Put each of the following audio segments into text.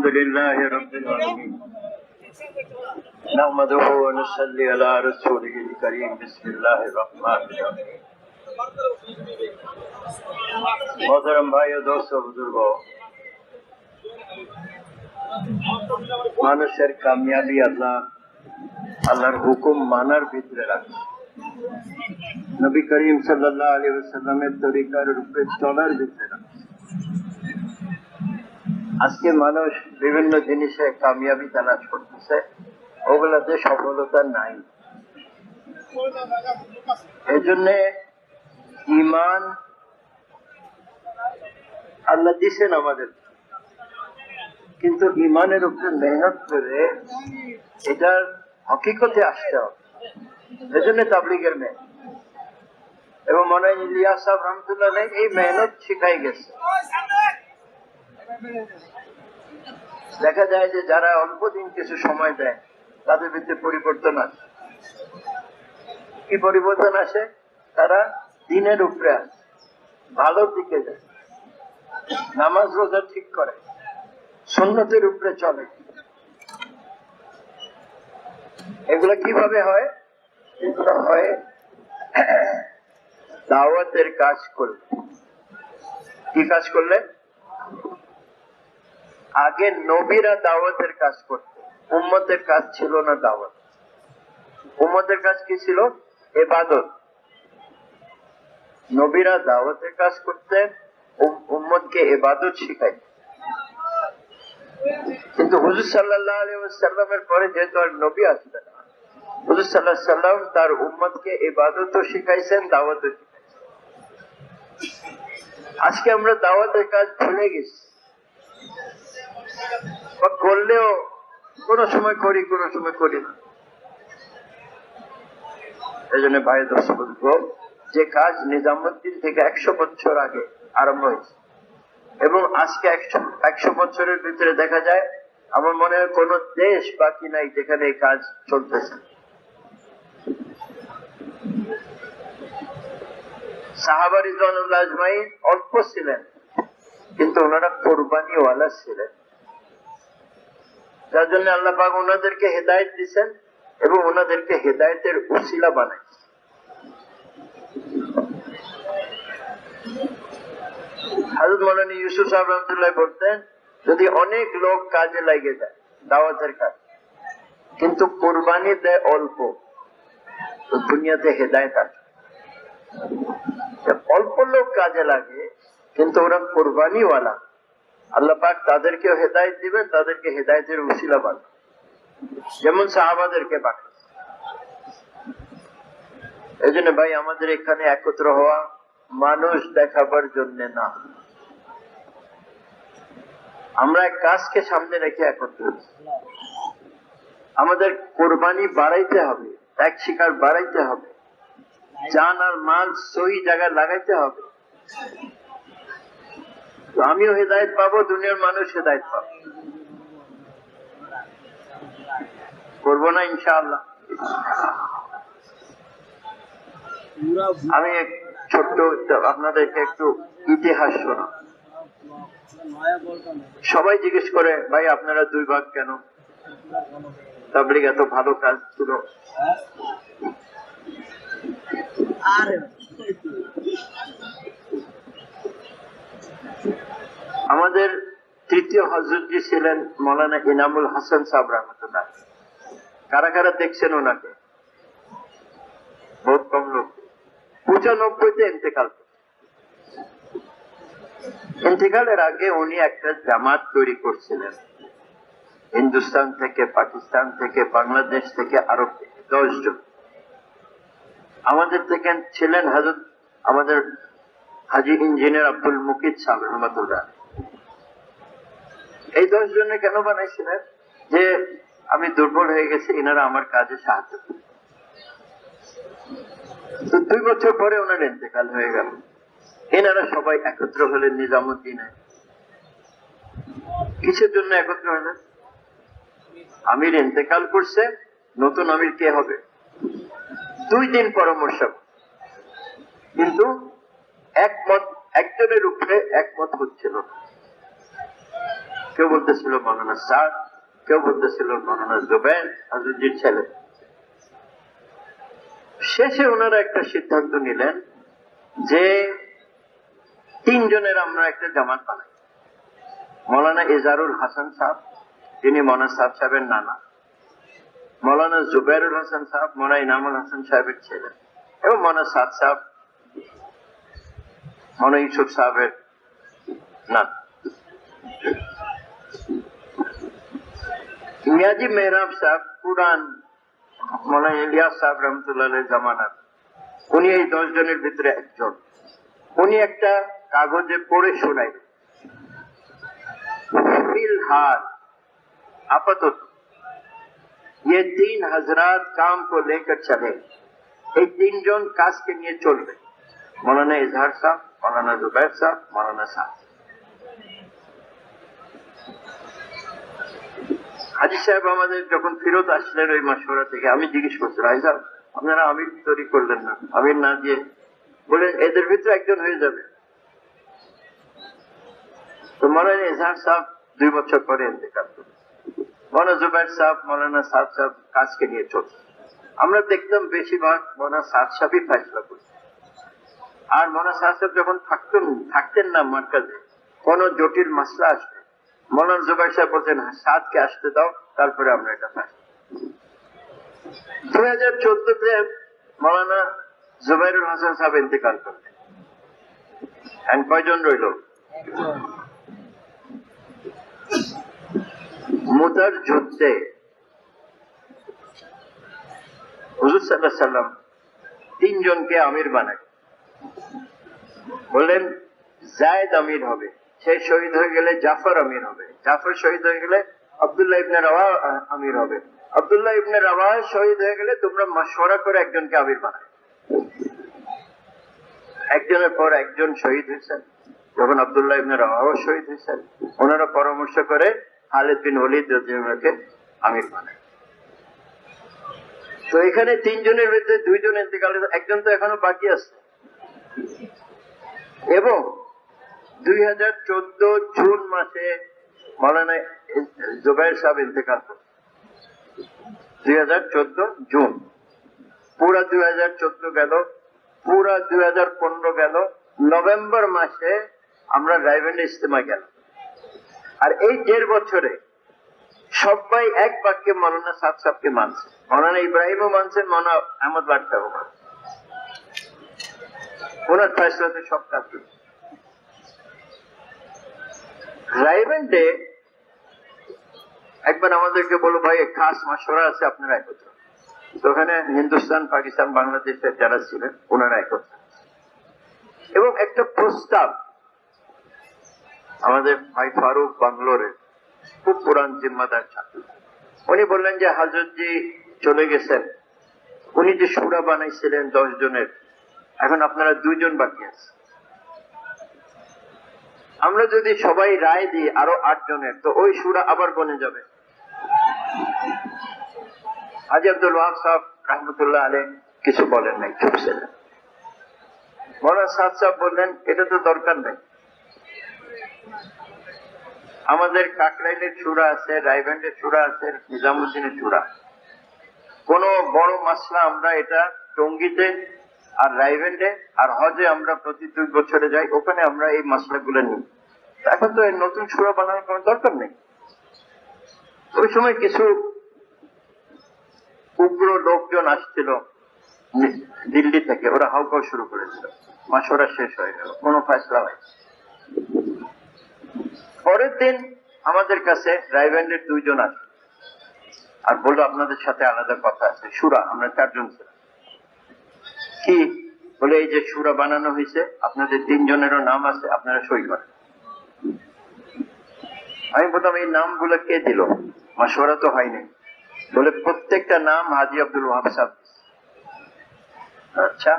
الحمد لله رب العالمين نحمده ونصلي على رسوله الكريم بسم الله الرحمن الرحيم মোহতরম ভাই ও দোস্ত বুজুর্গ মানুষের কামিয়াবি আল্লাহ আল্লাহর হুকুম মানার ভিতরে রাখছে নবী করিম সাল্লাহ আলী সাল্লামের তরিকার রূপে চলার ভিতরে রাখছে আজকে মানুষ বিভিন্ন জিনিসে কামিয়াবি তালাশ করতেছে, ওগুলাতে সফলতা নাই। এই জন্যে ইমান আল্লাহ দিছেন আমাদের। কিন্তু ইমানের উপরে মেহনত করে এটার হকিকতে আসতে হবে। এই জন্য তাবলিগের মেয়ে। এবং মনে হয় ইলিয়াস সাহেব রহমতুল্লাহ এই মেহনত শিখাই গেছে। দেখা যায় যে যারা অল্প দিন কিছু সময় দেয়, তাদের ভিতরে পরিবর্তন আসে। কি পরিবর্তন আসে? তারা দিনের উপরে আসে, ভালোর দিকে যায়। নামাজ রোজা ঠিক করে, সুন্নতের উপরে চলে। এগুলো কীভাবে হয়? এগুলো হয় দাওয়াতের কাজ করলে। কি কাজ করলে আগে নবীরা দাওয়াতের কাজ করত। উম্মতের কাজ ছিল না দাওয়াত। উম্মতের কাজ কি ছিল? এবাদত নবীরা দাওয়াতের কাজ করতেন উম্মতকে এবাদত শিখাই কিন্তু হুজুর সাল্লাহ আলী সাল্লামের পরে যেহেতু আর নবী আসবে না, হুজুর সাল্লাহ সাল্লাম তার উম্মতকে এবাদতও শিখাইছেন, দাওয়াতও শিখাইছেন। আজকে আমরা দাওয়াতের কাজ ভুলে গেছি। বা করলেও কোনো সময় করি, কোনো সময় করি না। এই জন্য ভাই বলব যে কাজ নিজামুদ্দিন থেকে একশো বছর আগে আরম্ভ হয়েছে এবং আজকে একশো বছরের ভিতরে দেখা যায়, আমার মনে হয় কোন দেশ বাকি নাই যেখানে এই কাজ চলতেছে। সাহাবা রিজওয়ানুল্লাহ আজমাইন অল্প ছিলেন, কিন্তু ওনারা কোরবানিওয়ালা ছিলেন। যার জন্য আল্লাহ পাক ওনাদেরকে হেদায়ত দিচ্ছেন এবং ওনাদেরকে হেদায়তের উসিলা বানাই হাজর মৌলানী ইউসুফ সাহেব রহমতুল্লাহ বলতেন, যদি অনেক লোক কাজে লাগে যায় দাওয়াতের কাজ, কিন্তু কোরবানি দেয় অল্প দুনিয়াতে হেদায়ত আছে। অল্প লোক কাজে লাগে, কিন্তু ওরা কোরবানিওয়ালা। আল্লাহ পাক তাদেরকেও হেদায়ত দিবেন, তাদেরকে হেদায়তের উসিলা বানান যেমন সাহাবাদেরকে পাঠান এই জন্য ভাই, আমাদের এখানে একত্র হওয়া মানুষ দেখাবার জন্য না। আমরা এক কাজকে সামনে রেখে একত্র আমাদের কোরবানি বাড়াইতে হবে এক শিকার বাড়াইতে হবে, জান আর মাল সহি জায়গায় লাগাইতে হবে। আমিও হেদায়ত পাবো, দুনিয়ার মানুষ হেদায়ত পাবো। করব না ইনশাআল্লাহ। আমি এক ছোট্ট আপনাদেরকে একটু ইতিহাস শোনা সবাই জিজ্ঞেস করে, ভাই, আপনারা দুই ভাগ কেন? তাবলিগ এত ভালো কাজ ছিল। আমাদের তৃতীয় হজরতজি ছিলেন মৌলানা ইনামুল হাসান সাহেব রহমতুল্লাহ। কারা কারা দেখছেন ওনাকে? বহুত কম লোক। পঁচানব্বইতে ইন্তেকাল ইন্তেকালের আগে উনি একটা জামাত তৈরি করছিলেন। হিন্দুস্তান থেকে, পাকিস্তান থেকে, বাংলাদেশ থেকে আরও দশ জন আমাদের থেকে ছিলেন হাজর আমাদের হাজি ইঞ্জিনিয়ার আব্দুল মুকিদ সাহেব রহমতুল্লাহ। এই দশ জনে কেন বানাইছিলেন? যে আমি দুর্বল হয়ে গেছি এনারা আমার কাজে সাহায্য দুই বছর পরে ওনার ইন্তেকাল হয়ে গেল। এনারা সবাই একত্র হলেন নিজামুদ্দিনে। কিসের জন্য একত্র হলেন আমির ইন্তেকাল করছে, নতুন আমির কে হবে? দুই দিন পরামর্শ। কিন্তু একমত, একজনের উপরে একমত হচ্ছিল কেউ বলতেছিল, মৌলানা সাদ। কেউ বলতেছিল, মৌলানা জুবের হাজুজির ছেলে। শেষে ওনারা একটা সিদ্ধান্ত নিলেন যে তিনজনের আমরা একটা জামাত বানাই। মৌলানা ইজারুল হাসান সাহ যিনি মৌলানা সাহেব সাহেবের নানা। মৌলানা জুবেরুল হাসান সাহেব, মৌলানা ইনামুল হাসান সাহেবের ছেলে। এবং মৌলানা সাদ সাহেব মৌলানা ইউসুফ সাহেবের না মিয়াজি মেহরাব সাহেব পুরান মৌলানা ইলিয়াস সাহেব রহমতুল্লাহ জামানার উনি এই দশ জনের ভিতরে একজন উনি একটা কাগজে পড়ে শোনাই फिलहाल आपातत ये तीन हजरात काम को लेकर चले এই তিনজন কাজকে নিয়ে চলবে মৌলানা ইজহার সাহ মৌলানা জুবাইর সাহ মৌলানা সাহ হাজি সাহেব আমাদের যখন ফেরত আসলেন ওই মাসোরা থেকে, আমি জিজ্ঞেস করছি রাই সাহেব আপনারা আমির তৈরি করলেন না, আমির না দিয়ে? বলেন এদের ভিতরে একজন হয়ে যাবে। তো মৌলানা ইজহার সাহেব দুই বছর পরে ইন্তেকাল করলেন। মৌলানা জুবাইর সাহেব, মৌলানা সাদ সাহেব কাজকে নিয়ে চলছে আমরা দেখতাম বেশিরভাগ মৌলানা সাদ সাহেবই ফেসলা করছে আর মৌলানা সাহেব যখন থাকতেন থাকতেন না মার্কাজে কোন জটিল মাসলা আসবে। মৌলানা জুবাইর সাহেব বলছেন "হ্যাঁ, সাদকে আসতে দাও তারপরে আমরা এটা ফেসলা দুই হাজার চোদ্দতে মৌলানা জুবাইরুল হাসান সাহেব ইন্তেকাল করলেন। কয়জন রইল? মুতার যুদ্ধে হুজুর সাল্লাহ সাল্লাম তিনজনকে আমির বানায়। বললেন, জায়দ আমির হবে। সে শহীদ হয়ে গেলে জাফর আমির হবে। জাফর শহীদ হয়ে গেলে আব্দুল্লাহ ইবনে রাওয়া আমির হবে। আবদুল্লাহ ইবনে রাওয়া শহীদ হয়ে গেলে তোমরা মাসওয়ারা করে একজনকে আমির বানায় একজনের পর একজন শহীদ হয়েছেন। যখন আব্দুল্লাহ ইবনে রাওয়াও শহীদ হয়েছেন, ওনারা পরামর্শ করে খালিদ বিন ওলিদ রাদিয়াল্লাহুকে আমির বানায়। তো এখানে তিনজনের ভিতরে দুইজন ইন্তেকাল একজন তো এখনও বাকি আছে। এবং দুই হাজার চোদ্দ জুন মাসে মৌলানা জুবাইর সাহেব ইন্তেকাল করে দুই জুন। পুরা দুই হাজার চোদ্দ গেল, পুরা দুই হাজার পনেরো গেল, নভেম্বর মাসে আমরা রাইভেন্ড ইস্তেমা গেল আর এই দেড় বছরে সবাই এক বাক্যে মৌলানা সাদ সাহকে মানছে। মৌলানা ইব্রাহিমও মানছেন মৌলানা আহমদ বাদশাহও মানছে। ওনার ফেসলাতে সব কাজ হচ্ছে। রাইভেন্ডে একবার আমাদেরকে বলো ভাই খাস মাসরা আছে, আপনারা একত্র। তো ওখানে হিন্দুস্তান, পাকিস্তান, বাংলাদেশের যারা ছিলেন, ওনারা একত্র। এবং একটা প্রস্তাব আমাদের ভাই ফারুক বাংলোরের খুব পুরান জিম্মাদার ছাত্র। উনি বললেন যে হাজরতজি চলে গেছেন। উনি যে সুরা বানাইছিলেন দশ জনের এখন আপনারা দুইজন বাকি আছে। আমরা যদি সবাই রায় দিই আরও আট জনের তো ওই সুরা আবার বনে যাবে। হাজি আব্দুল ওয়াহাব সাহেব রহমতুল্লাহ আলী কিছু বলেন নাই, চুপ ছিলেন। মৌলানা সাদ সাহেব বললেন, এটা তো দরকার নেই। আমাদের কাকরাইলের চূড়া আছে, রায়গঞ্জের চূড়া আছে, নিজামুদ্দিনের চূড়া কোন বড় মাসলা আমরা এটা টঙ্গিতে আর রাইভেন্ডে আর হজে আমরা প্রতি দুই বছরে যাই, ওখানে আমরা এই মশলাগুলো নিই। এখন তো নতুন সুরা বানানোর কোনো দরকার নেই। ওই সময় কিছু উগ্র লোকজন আসছিল দিল্লি থেকে, ওরা হাউকাও শুরু করেছিল। মাসোরা শেষ হয়ে গেল, কোনো ফয়সলা হয় পরের দিন আমাদের কাছে রাইভেন্ডের দুইজন আসে। আর বলল, আপনাদের সাথে আলাদা কথা আছে, সুরা, আমরা চারজন ছিলাম। কি বলে এই যে সুরা বানানো হয়েছে, আপনাদের তিনজনেরও নাম আছে, আপনারা সই করেন। আমি বলতাম এই নামগুলো কে দিল? মাসোরা তো হয়নি। বলে প্রত্যেকটা নাম হাজি আব্দুল ওয়াহাব সাহেব আচ্ছা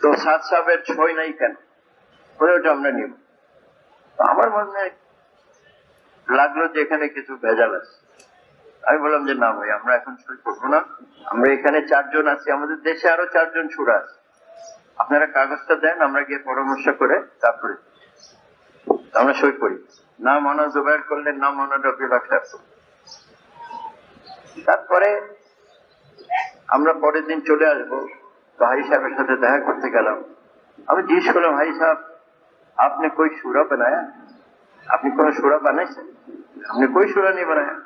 তো সাদ সাহেবের ছয় নাই কেন? বলে ওটা আমরা নিব। আমার মনে লাগল যে এখানে কিছু ভেজাল আছে। আমি বললাম যে, না ভাই, আমরা এখন সই করব না। আমরা এখানে চারজন আছি। আমাদের দেশে আরও চারজন সুরা আছে। আপনারা কাগজটা দেন, আমরা গিয়ে পরামর্শ করে তারপরে আমরা সই করি। না মনো জুবাইর করলেন না মনো আখতার তারপরে আমরা পরের দিন চলে আসব। তো হাই সাহেবের সাথে দেখা করতে গেলাম। আমি জিজ্ঞেস করলাম, হাই সাহেব, আপনি কই সুরা বানায়া? আপনি কোন সুরা বানাইছেন? আপনি কই সুরা নিয়ে বানায়া?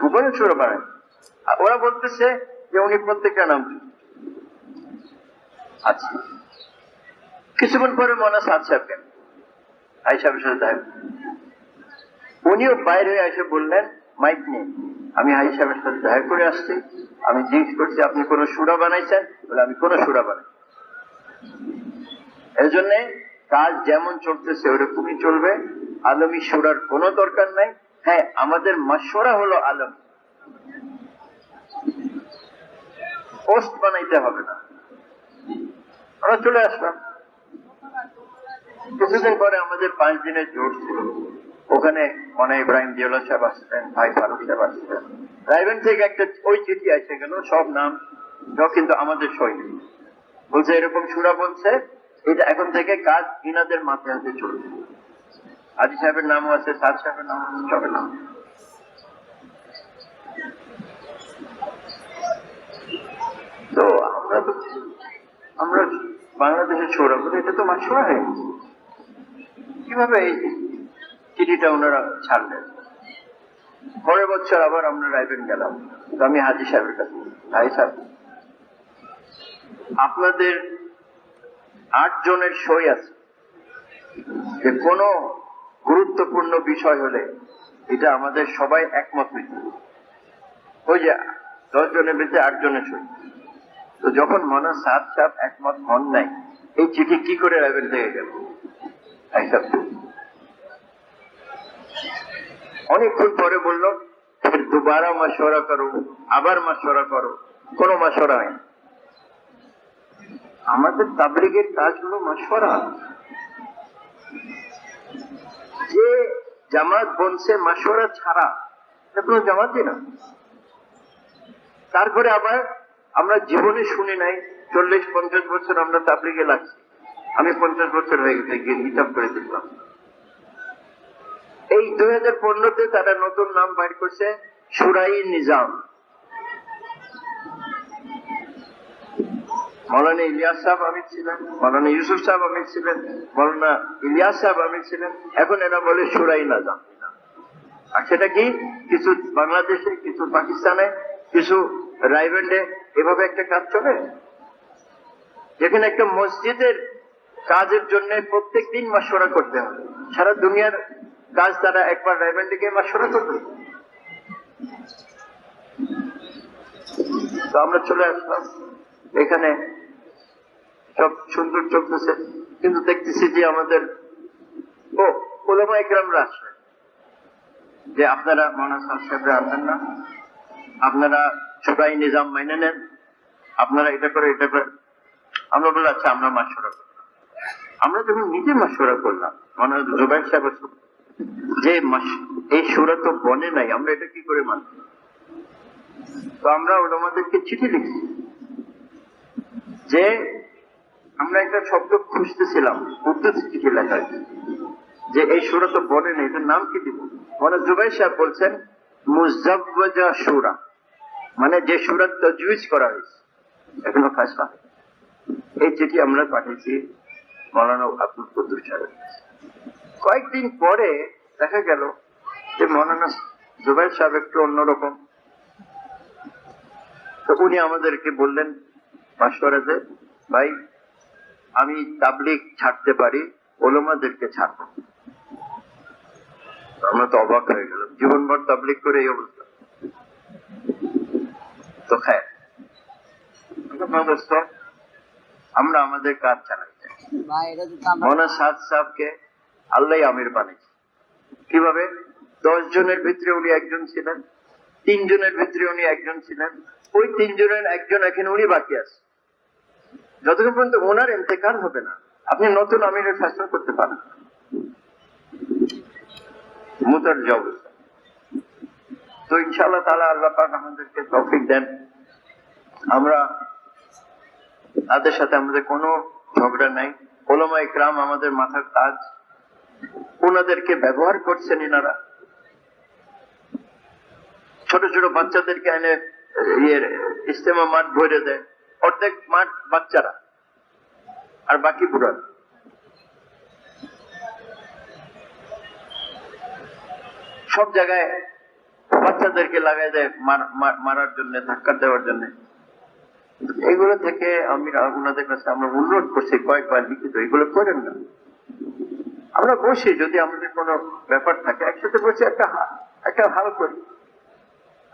কোন সুরা বানায় ওরা বলতেছে যে উনি প্রত্যেকটা নাম আচ্ছা। কিছুক্ষণ পরে মনে সাদ সাহেব কেন হাই সাহেবের সাথে দেখা উনিও বাইরে এসে বললেন, মাইক নেই আমি হাই সাহেবের দেখা করে আসছি। আমি জিজ্ঞেস করছি, আপনি কোন সুরা বানাইছেন? বলে, আমি কোন সুরা বানাই এর জন্য কাজ যেমন চলতেছে, ওরকমই চলবে। আলমী সুরার কোনো দরকার নাই। হ্যাঁ আমাদের মাসরা হলো আলম। পোস্ট বানাইতে হবে না। আমরা চলে আসলাম। কিছুদিন পরে আমাদের পাঁচ দিনের জোর ছিল। ওখানে মনে ইব্রাহিম দিওলা সাহেব আসছিলেন ভাই ফারুক সাহেব আসছিলেন রাইবেন থেকে একটা ওই চিঠি এসে গেল, সব নাম কিন্তু আমাদের সই নেই। বলছে, এরকম সুরা বলছে, এটা এখন থেকে কাজ ইনাদের মাথায় হাতে চলবে। আজি সাহেবের নামও আছে, সাদ সাহেবের নাম সবের নাম। তো আমরা তো আমরা বাংলাদেশের সৌরভ এটা তো মাসুরা হয়ে গেছে। কীভাবে এই চিঠিটা ওনারা ছাড়লেন? পরের বছর আবার আমরা রায়বেন গেলাম। তো আমি হাজি সাহেবের কাছে হাজি সাহেব, আপনাদের আট জনের সই আছে। যে কোনো গুরুত্বপূর্ণ বিষয় হলে এটা আমাদের সবাই একমত হইতে ওই যে দশ জনের ভিতরে আট জনের সই। তো যখন মনে সাত সাপ একমত হন নাই, এই চিঠি কি করে রাখবেন থেকে গেল? অনেকক্ষণ পরে বলল, ফির দুবারা মশওয়ারা করো, আবার মশওয়ারা করো, কোনো মশওয়ারা হয়। আমাদের তাবলিগের কাজ হলো মশওয়ারা যে জামাত বনছে মশওয়ারা ছাড়া, এটা কোনো জামাতই না? তারপরে আবার আমরা জীবনে শুনি নাই, চল্লিশ, পঞ্চাশ বছর আমরা তাবলিগে লাগছি। আমি পঞ্চাশ বছর হয়ে গেছে, গিয়ে হিসাব করে দেখলাম। এই দুই হাজার পনেরোতে তারা নতুন নাম বাইর করছে, সুরাই নিজাম। মৌলানা ইলিয়াস সাহেব আমির ছিলেন, মৌলানা ইউসুফ সাহেব আমির ছিলেন, মৌলানা ইলিয়াস সাহেব আমির ছিলেন। এখন এরা বলে সুরাই নাজাম আর সেটা কি? কিছু বাংলাদেশে, কিছু পাকিস্তানে, কিছু রাইবেন্ডে এভাবে একটা কাজ চলে? যেখানে একটা মসজিদের কাজের জন্য প্রত্যেক দিন মাসোরা করতে হবে সারা দুনিয়ার কাজ তারা একবার রাইবেন্ডে গিয়ে মাসোরা করবে। তো আমরা চলে আসলাম। এখানে সব সুন্দর চলতেছে। কিন্তু দেখতেছি যে আমাদের, ও, ওলামা একরামরা আসলেন যে আপনারা মহানা সাহেবরা আনবেন না। আপনারা সবাই নিজাম মাইনে নেন। আপনারা এটা করে এটা করে। আমরা বললাম আচ্ছা আমরা মাসরা আমরা যখন নিজে মাসরা করলাম মনে জুবাইর সাহেব যে এই সুরা তো বনে নাই, আমরা এটা কি করে মানব তো আমরা ওনাদেরকে চিঠি লিখছি। যে আমরা একটা শব্দ খুঁজতেছিলাম উর্দুতে চিঠি লেখা যে এই সুরা তো বনে নেই, এটার নাম কি দিব মানে জুবাই সাহেব বলছেন মুজাব্বাজা সুরা মানে যে সুরা তজুইজ করা হয়েছে, এখনও হয়নি। এই চিঠি আমরা পাঠিয়েছি মৌলানা আব্দুল কুদ্দুস সাহেবের কাছে। কয়েকদিন পরে দেখা গেল যে মৌলানা জুবাই সাহেব একটু অন্যরকম তো উনি আমাদেরকে বললেন মাসরাতে ভাই আমি তাবলিগ ছাড়তে পারি ওলমাদেরকে ছাড়বো। আমরা তো অবাক হয়ে গেলাম। জীবনভর তাবলিগ করে এই অবস্থা। তো খায় আমরা আমাদের কাজ চালাই। মনে সাদ সাহেবকে আল্লাহ আমির বানিয়েছে কীভাবে? দশ জনের ভিতরে উনি একজন ছিলেন তিনজনের ভিতরে উনি একজন ছিলেন ওই তিনজনের একজন এখন উনি বাকি আছে। যতক্ষণ পর্যন্ত ওনার ইন্তেকাল হবে না, আপনি নতুন আমিরের ফেসলা করতে পারেন। মুতার অবস্থা তো ইনশাআল্লাহ আল্লাহ পাক আমাদেরকে তৌফিক দেন। আমরা তাদের সাথে আমাদের কোনো ঝগড়া নাই। ওলামা ইকরাম আমাদের মাথার তাজ। ওনাদেরকে ব্যবহার করছেন এনারা ছোট ছোট বাচ্চাদেরকে এনে ইয়ের ইস্তেমা মাঠ ভরে দেয়। অর্ধেক মাঠ বাচ্চারা আর বাকি বুড়ার সব জায়গায় বাচ্চাদেরকে লাগাই দেয় মার- মার- মারার জন্য, ধাক্কা দেওয়ার জন্য। এগুলো থেকে আমি ওনাদের কাছে আমরা অনুরোধ করছি কয়েকবার লিখিত, এগুলো করেন না। আমরা বসি যদি আমাদের কোনো ব্যাপার থাকে, একসাথে বসে একটা একটা হাল করি।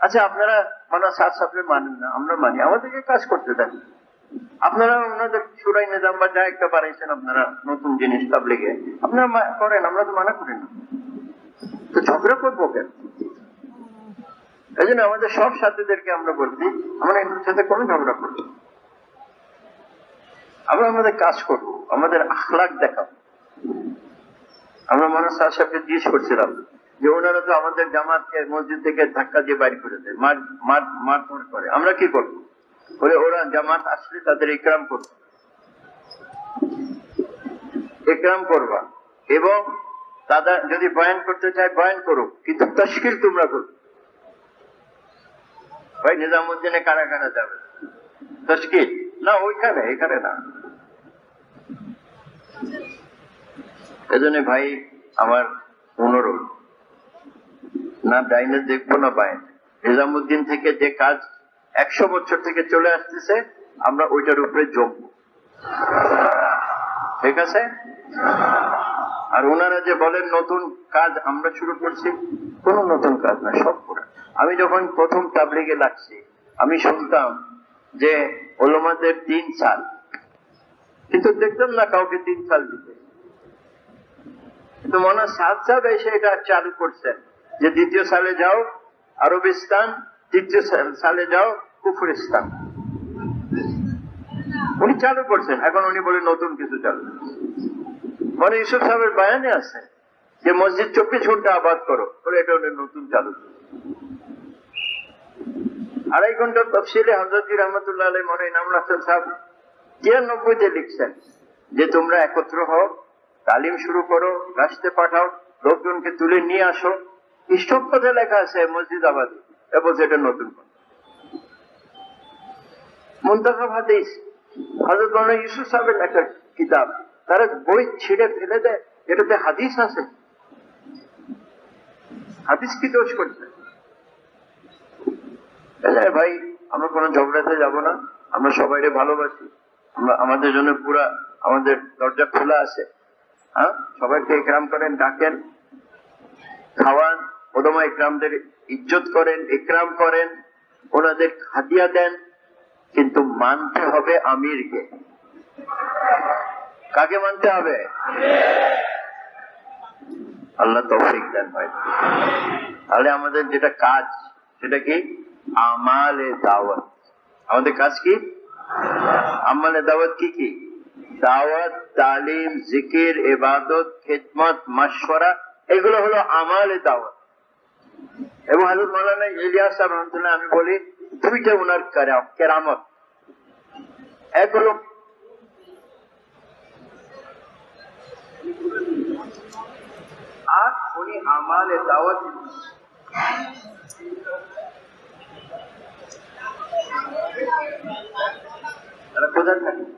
আচ্ছা আপনারা মানে সাত সাপড়ে মানেন না, আমরা মানি। আমাদেরকে কাজ করতে দেন। আপনারা ওনাদের সুরাই নিজাম বা যা একটা বাড়াইছেন আপনারা, নতুন জিনিস তাবলিগে আপনারা করেন, আমরা তো মানা করি না। তো ঝগড়া করব কেন? এই জন্য আমাদের সব সাথীদেরকে আমরা বলছি আমরা এদের সাথে কোনো ঝগড়া করব আমরা আমাদের কাজ করব, আমাদের আখলাক দেখাবো। আমরা মানুষ সাহেবকে জিজ্ঞেস করছিলাম। যে ওনারা তো আমাদের জামাতকে মসজিদ থেকে ধাক্কা দিয়ে বাইর করে দেয়, মার মার, মারধর করে। আমরা কি করব? বলে ওরা জামাত আসলে তাদের ইকরাম করব। ইকরাম করবা। এবং তাদের যদি বয়ান করতে চায়, বয়ান করো কিন্তু তশকিল তোমরা করো ভাই, নিজামুদ্দিনে কারা কারা যাবে। তশকিল? না, ওইখানে, এখানে না। এজন্য ভাই, আমার অনুরোধ। না ডাইনে দেখব না বাইনে নিজামুদ্দিন থেকে যে কাজ একশো বছর থেকে চলে আসতেছে, আমরা ওইটার উপরে জমবো। ঠিক আছে? আর ওনারা যে বলেন নতুন কাজ আমরা শুরু করছি, কোনো নতুন কাজ না, সব পুরা আমি যখন প্রথম তাবলিগে লাগছি, আমি শুনতাম যে ওলমাদের তিন সাল। কিন্তু দেখতাম না কাউকে তিন সাল দিতে। কিন্তু মনে হয় সাত সাহেব এসে এটা চালু করছেন। যে দ্বিতীয় সালে যাও, আরবিস্তান, তৃতীয় সালে যাও, কুফরিস্তান। উনি চালু করছেন। এখন উনি বলে নতুন কিছু চালু মানে ইসুফ সাহেবের বায়ানে আছে যে, মসজিদ চব্বিশ ঘণ্টা আবাদ করো। বলে এটা উনি নতুন চালু আড়াই ঘণ্টার তফসিলে হজরত রহমতুল্লাহ আলাই মনে ইনামুল হাসান সাহেব তিরানব্বইতে লিখছেন যে, তোমরা একত্র হও, তালিম শুরু করো রাস্তে পাঠাও, লোকজনকে তুলে নিয়ে আসো ইসব কথা লেখা আছে মসজিদ আবাদে এবং এটা নতুন কথা। মুন্তাখাব হাদিস সাহেবের কিতাব, তারা বই ছিঁড়ে ফেলে দেয়, এটাতে হাদিস আছে। হাদিস কি দোষ এই ভাই, আমরা কোনো ঝগড়াতে যাব না, আমরা সবাইকে ভালোবাসি, আমরা আমাদের জন্য পুরা আমাদের দরজা খোলা আছে। হ্যাঁ? সবাইকে ইকরাম করেন, ডাকেন, খাওয়ান ওদমা ইকরামদের ইজ্জত করেন, ইকরাম করেন, ওনাদের হাতিয়া দেন, কিন্তু মানতে হবে আমিরকে। কাকে মানতে হবে? আল্লাহ তৌফিক দেন ভাই। তাহলে আমাদের যেটা কাজ, সেটা কি? আমালে দাওয়াত। আমাদের কাজ কি? আমালে দাওয়াত কি কি? দাওয়াত, তালিম, জিকির, ইবাদত, খিদমত, মাশওয়ারা, এগুলো হলো আমালে দাওয়াত। এবং হাজরত মৌলানা ইলিয়াস সাহেব রহমতুল্লাহ আমি বলি, দুইটা ওনার কেরা- কেরামত। এক হলো আর উনি আমালে দাওয়াত তারা কোথায় থাকে।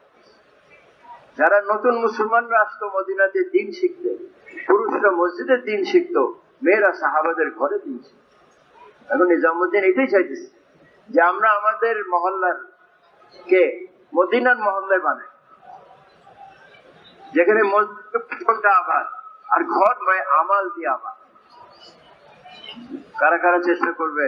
যারা নতুন মুসলমানরা আসতো মদিনাতে দিন শিখতে, পুরুষরা মসজিদে দিন শিখতো, মেয়েরা সাহাবাদের ঘরে দিন শিখতো। এখন নিজামুদ্দিন এটাই চাইতেছে যে আমরা আমাদের মহল্লার কে মদিনার মহল্লায় বানাই। যেখানে মসজিদটা আবার আর ঘর নয়, আমাল দিয়ে আবার কারা কারা চেষ্টা করবে?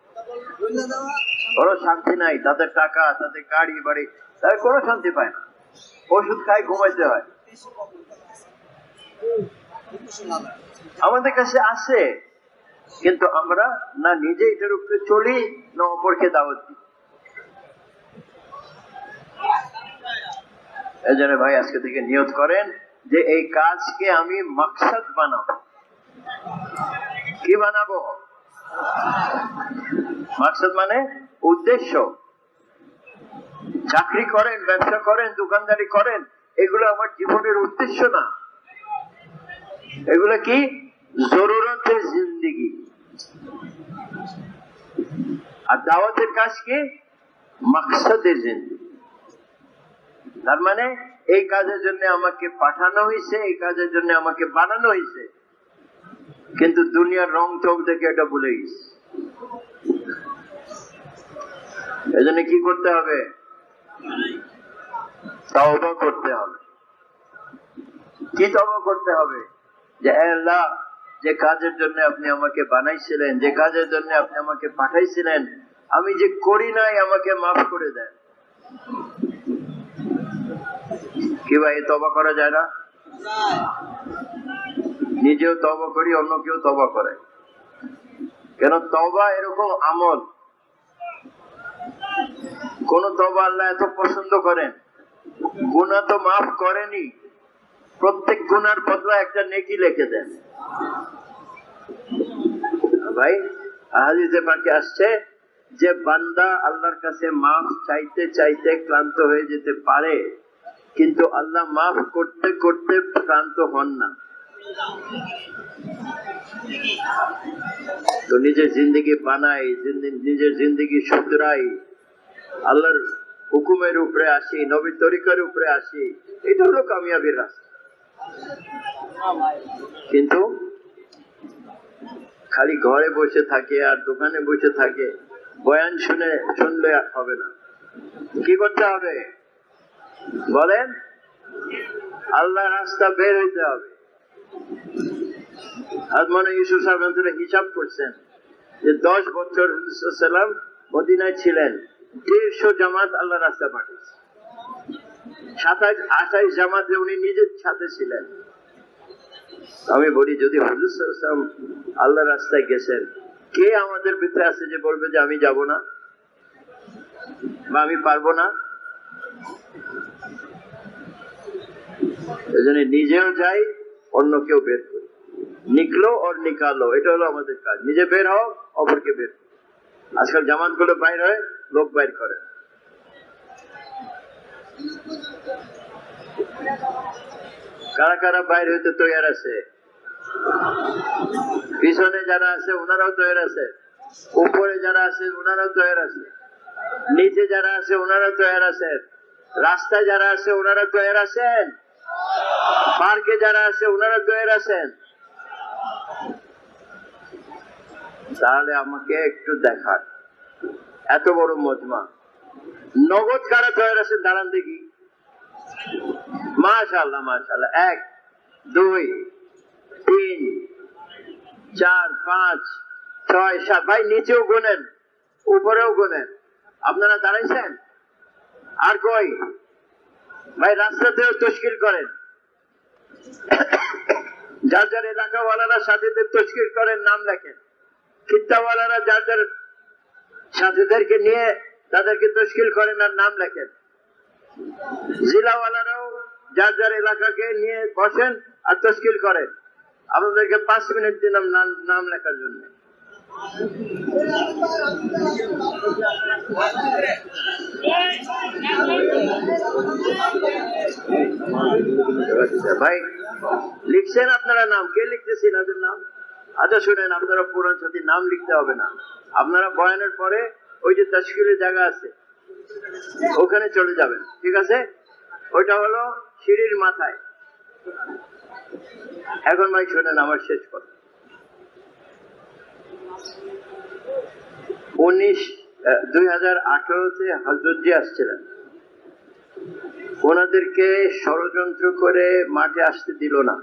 কোনো শান্তি নাই, তাদের টাকা, তাদের গাড়ি, বাড়ি তাদের কোনো শান্তি পায় না। ওষুধ খাই ঘুমাইতে হয়। আমাদের কাছে আছে কিন্তু আমরা না নিজে এটার উপরে চলি, না অপরকে দাওয়াত দিই। এই ভাই আজকে থেকে নিয়ত করেন যে এই কাজকে আমি মাকসাদ বানাবো। কি বানাবো? মাকসাদ মানে উদ্দেশ্য। চাকরি করেন, ব্যবসা করেন, দোকানদারি করেন, এগুলো আমার জীবনের উদ্দেশ্য না। এগুলো কি? জরুরতের জিন্দিগি। আর দাওয়াতের কাজ কি? মাকসাদের জিন্দিগি। তার মানে এই কাজের জন্য আমাকে পাঠানো হয়েছে, এই কাজের জন্য আমাকে বানানো হয়েছে। কিন্তু দুনিয়ার রং চোখ দেখে এটা ভুলে গেছে এজন্য কি করতে হবে? তওবা করতে হবে। কি তবা করতে হবে? যে আল্লাহ, যে কাজের জন্য আপনি আমাকে বানাইছিলেন, যে কাজের জন্য আপনি আমাকে পাঠাইছিলেন, আমি যে করি নাই, আমাকে মাফ করে দেন। কি ভাই তবা করা যায় না? নিজেও তবা করি অন্য কেউ তবা করে। কেন তবা এরকম আমল। কোন তবা আল্লাহ এত পছন্দ করেন। গুণা তো মাফ করেনি। প্রত্যেক গুনার বদলা একটা নেকি লিখে দেন। ভাই, হাদিসে পাকে আসছে যে বান্দা আল্লাহর কাছে মাফ চাইতে চাইতে ক্লান্ত হয়ে যেতে পারে, কিন্তু আল্লাহ মাফ করতে করতে ক্লান্ত হন না। তো নিজের জিন্দগি বানাই নিজের জিন্দগি শুধরাই। আল্লাহর হুকুমের উপরে আসি নবী তরিকার উপরে আসি, এটা হলো কামিয়াবির রাস্তা। কিন্তু খালি ঘরে বসে থাকে আর দোকানে বসে থাকে, বয়ান শুনে, শুনলে হবে না। কি করতে হবে? বলেন আল্লাহ রাস্তা বের হইতে হবে। আজ মনে ইসু সাহেব রহমতুল্লাহ হিসাব করছেন যে দশ বছর সাল্লাম মদিনায় ছিলেন, দেড়শো জামাত আল্লাহ রাস্তা পাঠিয়েছে। সাতাশ আঠাইশ জামাতে উনি নিজের সাথে ছিলেন। আমি বলি, যদি হুজুর সাল্লাম আল্লাহ রাস্তায় গেছেন, কে আমাদের ভিতরে আছে যে বলবে যে আমি যাব না? বা আমি পারব না? এই জন্য নিজেও যাই অন্য কেউ বের করি। নিকলো আর নিকালো, এটা হলো আমাদের কাজ। নিজে বের হও, অপরকে বের। আজকাল জামানগুলো বাইর হয়, লোক বাইর করে। কারা কারা বাইর হইতে তৈরি আছে? পিছনে যারা আছে ওনারাও তৈরি আছে। উপরে যারা আছে ওনারাও তৈরি আছে। নিচে যারা আছে ওনারা তৈরি আছেন রাস্তায় যারা আছে ওনারা তৈরি আছেন? পার্কে যারা আছে, ওনারা তৈরি আছেন। তাহলে আমাকে একটু দেখান। এত বড় মজমা। নগদ কারা তৈরি আছেন, দাঁড়ান দেখি। মাশাল্লাহ মাশাল্লাহ এক, দুই, তিন, চার, পাঁচ, ছয়, সাত। ভাই, নিচেও গোনেন, উপরেও গোনেন। আপনারা দাঁড়াইছেন? আর কই? ভাই, রাস্তাতেও তশকিল করেন। যার যার এলাকাওয়ালারা সাথীদের তস্কির করেন, নাম লেখেন। খিত্তাওয়ালারা যার যার সাথীদেরকে নিয়ে তাদেরকে তস্কিল করেন আর নাম লেখেন। জেলাওয়ালারাও যার যার এলাকাকে নিয়ে বসেন আর তস্কিল করেন। আপনাদেরকে পাঁচ মিনিট দিলাম নাম নাম লেখার জন্য। ভাই, লিখছেন আপনারা নাম? কে নাম? আচ্ছা শুনেন, আপনারা পুরান নাম লিখতে হবে না। আপনারা বয়ানের পরে ওই যে তাস্কিলের জায়গা আছে, ওখানে চলে যাবেন, ঠিক আছে? ওইটা হলো সিঁড়ির মাথায়। এখন ভাই, শোনেন, আমার শেষ কথা। উনিশ দুই হাজার আঠারোতে আসছিলেন ওনাদেরকে ষড়যন্ত্র করে মাঠে আসতে দিল না।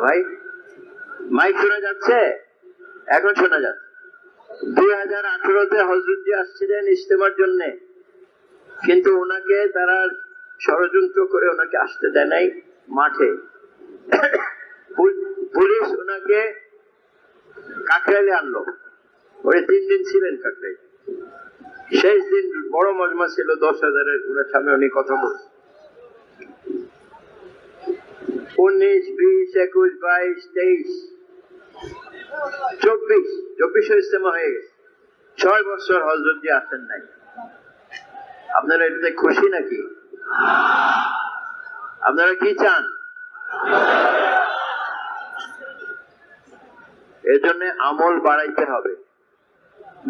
ভাই, মাইক শোনা যাচ্ছে? এখন শোনা যাচ্ছে। দুই হাজার আঠারোতে হজরতজি আসছিলেন ইস্তেমার জন্যে। কিন্তু ওনাকে তারা ষড়যন্ত্র করে ওনাকে আসতে দেয় নাই মাঠে। পুলিশ ওনাকে কাকরাইলে আনলো। তিন দিন ছিলেন কাকরাইলে। শেষ দিন বড় মজমা ছিল, দশ হাজারের ওনার সামনে উনি কথা উনিশ, বিশ, একুশ, বাইশ, তেইশ, চব্বিশ চব্বিশ ইস্তেমা হয়ে গেছে। ছয় বছর হজরত হজরতজি আসেন নাই। আপনারা এটাতে খুশি নাকি? আপনারা কি চান? এজন্য আমল বাড়াইতে হবে,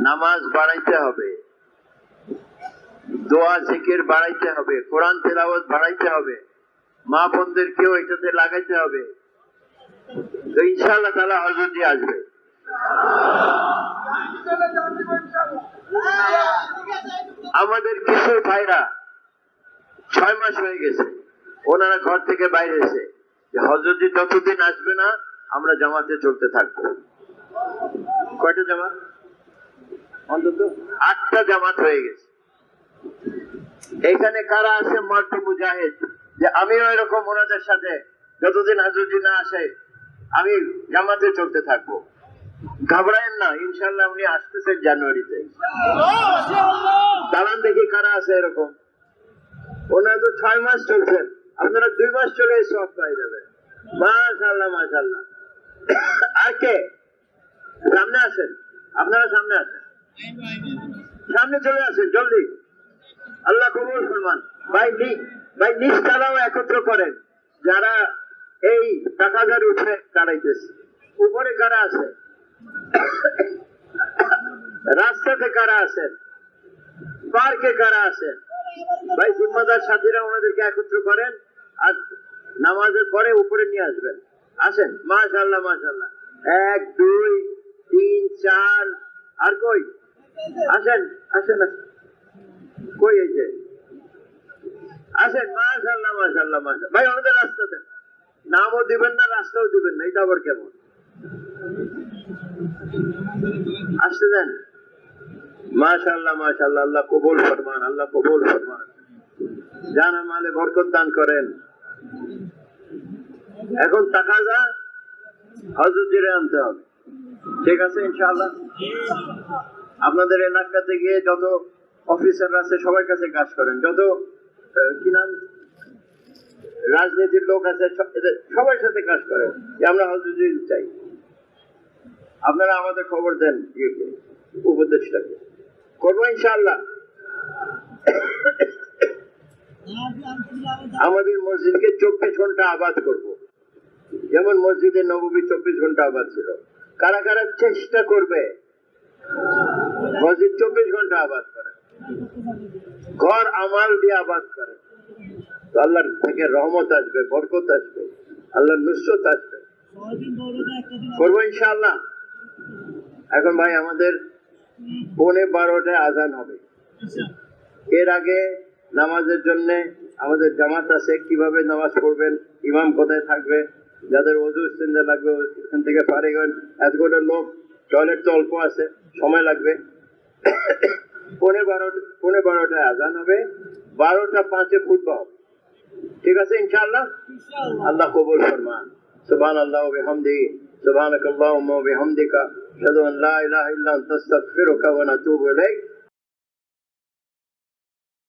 নামাজ বাড়াইতে হবে, দোয়া, জিকির বাড়াইতে হবে, কোরআন তেলাওয়াত বাড়াইতে হবে, মা বোনদেরকেও এটাতে লাগাইতে হবে। তো ইনশাআল্লাহ তালা হজরতজি আসবে। আমাদের কিশোর ভাইরা ছয় মাস হয়ে গেছে, ওনারা ঘর থেকে বাইরে এসে। যে হজরতজি যতদিন আসবে না, আমরা জামাতে চলতে থাকব। কয়টা জামাত? অন্তত আটটা জামাত হয়ে গেছে। এখানে কারা আছে? মাল্টি মুজাহিদ। যে আমিও এরকম ওনাদের সাথে যতদিন হাজুরজি না আসে, আমি জামাতে চলতে থাকব। ঘাবড়ায়েন না ইনশাল্লাহ উনি আসতেছেন জানুয়ারিতে। দালান দেখি কারা আছে এরকম। ওনারা তো ছয় মাস চলছেন। আপনারা দুই মাস চলে সব পাই যাবেন মাশাল্লাহ মাশাল্লাহ আর কে? সামনে আসেন। আপনারা সামনে আসেন। সামনে চলে আসেন, জলদি। আল্লাহ কবুল ফরমান। ভাই ভাই, নিষ্ঠারাও একত্র করেন। যারা এই টাকা টাকাদার উঠে দাঁড়াইতেছে, উপরে কারা আছে? রাস্তাতে কারা আছেন? পার্কে কারা আছেন? ভাই, জিম্মাদার সাথীরা ওনাদেরকে একত্র করেন। আর নামাজের পরে উপরে নিয়ে আসবেন। আসেন। মাশাল্লাহ মাশাল্লাহ এক, দুই, তিন, চার। আর কই? আসেন আসেন কই যে? আসেন মাশাল্লাহ মাশাল্লাহ মাশাল্লাহ ভাই, আমাদের রাস্তা দেন। নামও দিবেন না, রাস্তাও দিবেন না। এটা আবার কেমন? আসতে দেন। মাশাল্লাহ মাশাল্লাহ আল্লাহ কবুল ফরমান, আল্লাহ কবুল ফরমান। মালে বরকত দান করেন। এখন তাকাজা হজরতজিরে আনতে হবে। ঠিক আছে, ইনশাআল্লাহ? আপনাদের এলাকাতে গিয়ে যত অফিসার আছে, সবার কাছে কাজ করেন। যত কি নাম? রাজনীতির লোক আছে সবার সাথে কাজ করেন। যে আমরা হজরতজি চাই। আপনারা আমাদের খবর দেন উপদেশটাকে করব ইনশাআল্লাহ। আমাদের মসজিদকে চব্বিশ ঘণ্টা আবাদ করব। যেমন মসজিদে নবী চব্বিশ ঘণ্টা আবাদ ছিল। কারা কারা চেষ্টা করবে? মসজিদ চব্বিশ ঘণ্টা আবাদ করে। ঘর আমাল দিয়ে আবাদ করে। তো আল্লাহর থেকে রহমত আসবে, বরকত আসবে, আল্লাহর নুসরত আসবে। করব ইনশাআল্লাহ। এখন ভাই, আমাদের পৌনে বারোটায় আজান হবে। এর আগে নামাজের জন্য আমাদের জামাত আছে, কীভাবে নামাজ পড়বেন, ইমাম কোথায় থাকবে? যাদের ওজু ইস্তেঞ্জা লাগবে এখান থেকে পারে গেলেন। এত গোটা লোক টয়লেট তো অল্প আছে সময় লাগবে। পৌনে বারো পৌনে বারোটায় আজান হবে। বারোটা পাঁচে ফুটবল। ঠিক আছে ইনশাআল্লাহ? আল্লাহ কবুল ফরমান। সুবহান আল্লাহ বিহামদি সুবহানাক আল্লাহুম্মা ওয়া বিহামদিকা আশহাদু আন লা ইলাহা ইল্লা আনতা আস্তাগফিরুকা ওয়া আতুবু ইলাইক।